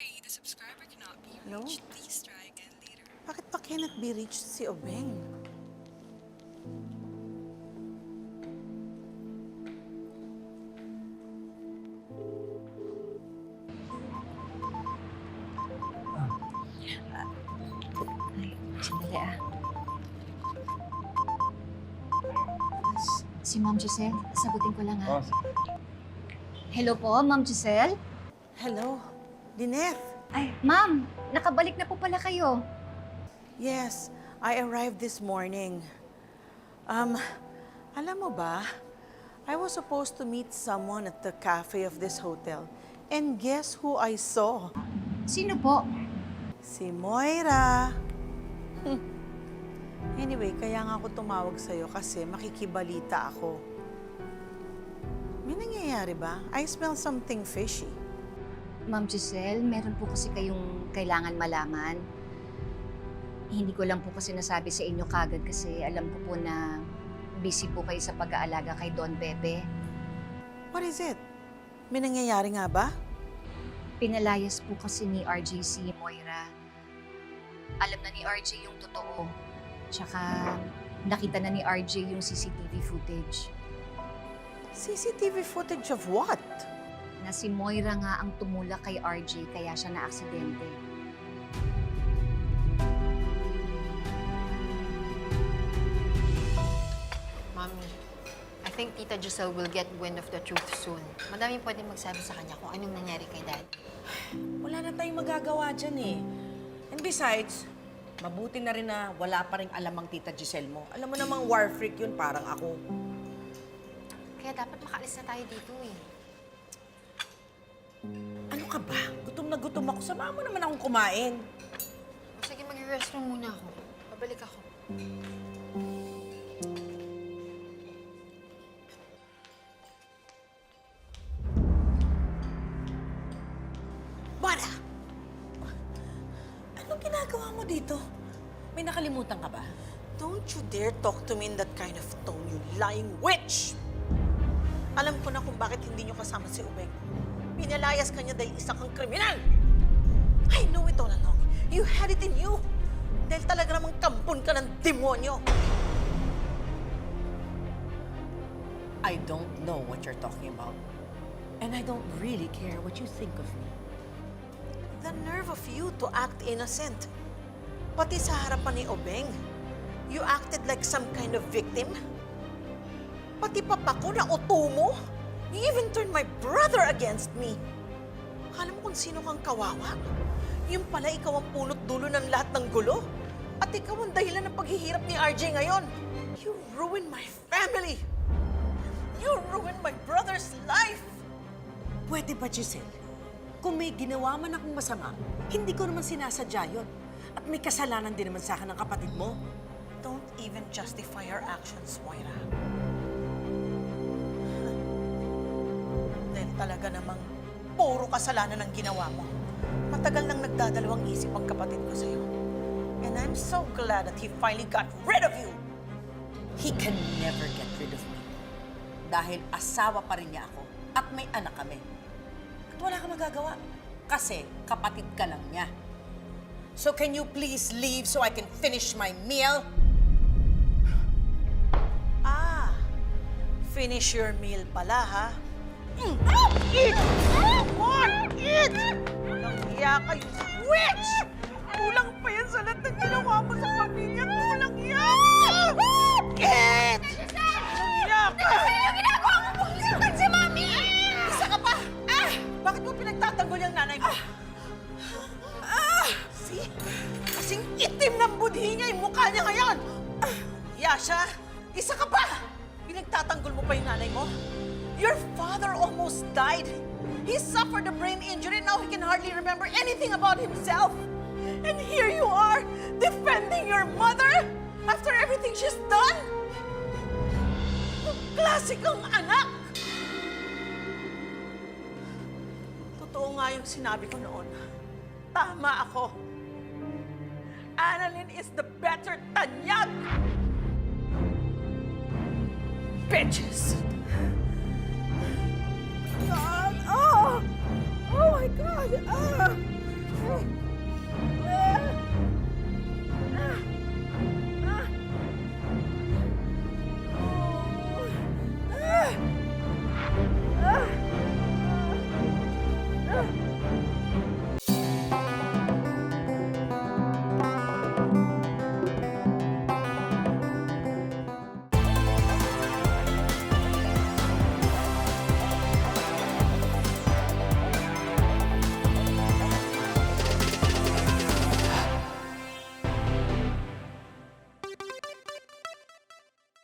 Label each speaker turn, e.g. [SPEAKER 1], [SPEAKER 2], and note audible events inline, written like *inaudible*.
[SPEAKER 1] Sorry, the subscriber cannot be
[SPEAKER 2] Hello?
[SPEAKER 1] reached. Please try again later.
[SPEAKER 2] Bakit pa cannot be reached si Obeng?
[SPEAKER 3] Ay, sandali ah. S- Si Ma'am Giselle, sagutin ko lang
[SPEAKER 4] Oh,
[SPEAKER 3] ha. Hello po, Ma'am Giselle?
[SPEAKER 2] Hello? Dineth?
[SPEAKER 3] Ay, Ma'am, nakabalik na po pala kayo.
[SPEAKER 2] Yes, I arrived this morning. Um, alam mo ba, I was supposed to meet someone at the cafe of this hotel. And guess who I saw?
[SPEAKER 3] Sino po?
[SPEAKER 2] Si Moira. *laughs* Anyway, kaya nga ako tumawag sa'yo kasi makikibalita ako. May nangyayari ba? I smell something fishy.
[SPEAKER 3] Ma'am Giselle, meron po kasi kayong kailangan malaman. Hindi ko lang po kasi nasabi sa inyo kagad kasi alam ko po na busy po kayo sa pag-aalaga kay Don Bebe.
[SPEAKER 2] What is it? May nangyayari nga ba?
[SPEAKER 3] Pinalayas po kasi ni RJ si Moira. Alam na ni RJ yung totoo. Tsaka nakita na ni RJ yung CCTV footage.
[SPEAKER 2] CCTV footage of what?
[SPEAKER 3] Na si Moira nga ang tumulak kay RJ kaya siya na-aksidente.
[SPEAKER 5] Mommy, I think Tita Giselle will get wind of the truth soon. Madaming pwedeng magsabi sa kanya kung anong nangyari kay Dad.
[SPEAKER 6] Wala na tayong magagawa dyan eh. And besides, mabuti na rin na wala pa rin alam ang tita Giselle mo. Alam mo namang war freak yun, parang ako.
[SPEAKER 5] Kaya dapat makaalis na tayo dito eh.
[SPEAKER 6] Ano ka ba? Gutom na gutom ako. Sama mo naman akong kumain.
[SPEAKER 5] Sige, mag-restroom muna ako. Babalik ako.
[SPEAKER 6] Bara! Anong ginagawa mo dito? May nakalimutan ka ba?
[SPEAKER 2] Don't you dare talk to me in that kind of tone, you lying witch! Alam ko na kung bakit hindi niyo kasama si Ubeng. Pinalayas ka niya dahil isa kang kriminal! I know it all along. You had it in you. Dahil talaga namang kampon ka ng demonyo.
[SPEAKER 6] I don't know what you're talking about. And I don't really care what you think of me.
[SPEAKER 2] The nerve of you to act innocent. Pati sa harapan ni Obeng, you acted like some kind of victim. Pati papa ko na uto mo. You even turned my brother against me. Alam mo kung sino kang kawawa? Yung pala ikaw ang punot dulo ng lahat ng gulo. At ikaw ang dahilan ng paghihirap ni RJ ngayon. You ruined my family. You ruined my brother's life.
[SPEAKER 6] Pwede ba, Giselle? Kung may ginawa man akong masama, hindi ko naman sinasadya yun. At may kasalanan din naman sa akin ng kapatid mo.
[SPEAKER 2] Don't even justify your actions, Moira. Talaga namang puro kasalanan ang ginawa mo. Matagal nang nagdadalawang isip ang kapatid ko sa'yo. And I'm so glad that he finally got rid of you.
[SPEAKER 6] He can never get rid of me. Dahil asawa pa rin niya ako at may anak kami. At wala kang magagawa kasi kapatid ka lang niya. So can you please leave so I can finish my meal?
[SPEAKER 2] Ah, finish your meal pala, ha? Eat! Come eat! Walang iya kayo sa witch! Kulang pa yan sa lahat ng ginawa mo sa pamilya ko. Walang iya! Eat! Walang iya ka!
[SPEAKER 5] Ano ginagawa mo? Pulisan si Mami!
[SPEAKER 2] Isa ka pa! Ah! Bakit mo pinagtatanggol yung nanay mo? Ah! See? Kasing itim ng budhi niya yung mukha niya ngayon! Yasha, isa ka pa! Pinagtatanggol mo pa yung nanay mo? Your father almost died. He suffered a brain injury. Now he can hardly remember anything about himself. And here you are, defending your mother after everything she's done? Klasik ang anak! Totoo nga yung sinabi ko noon. Tama ako. Annalyn is the better tanyag! Bitches!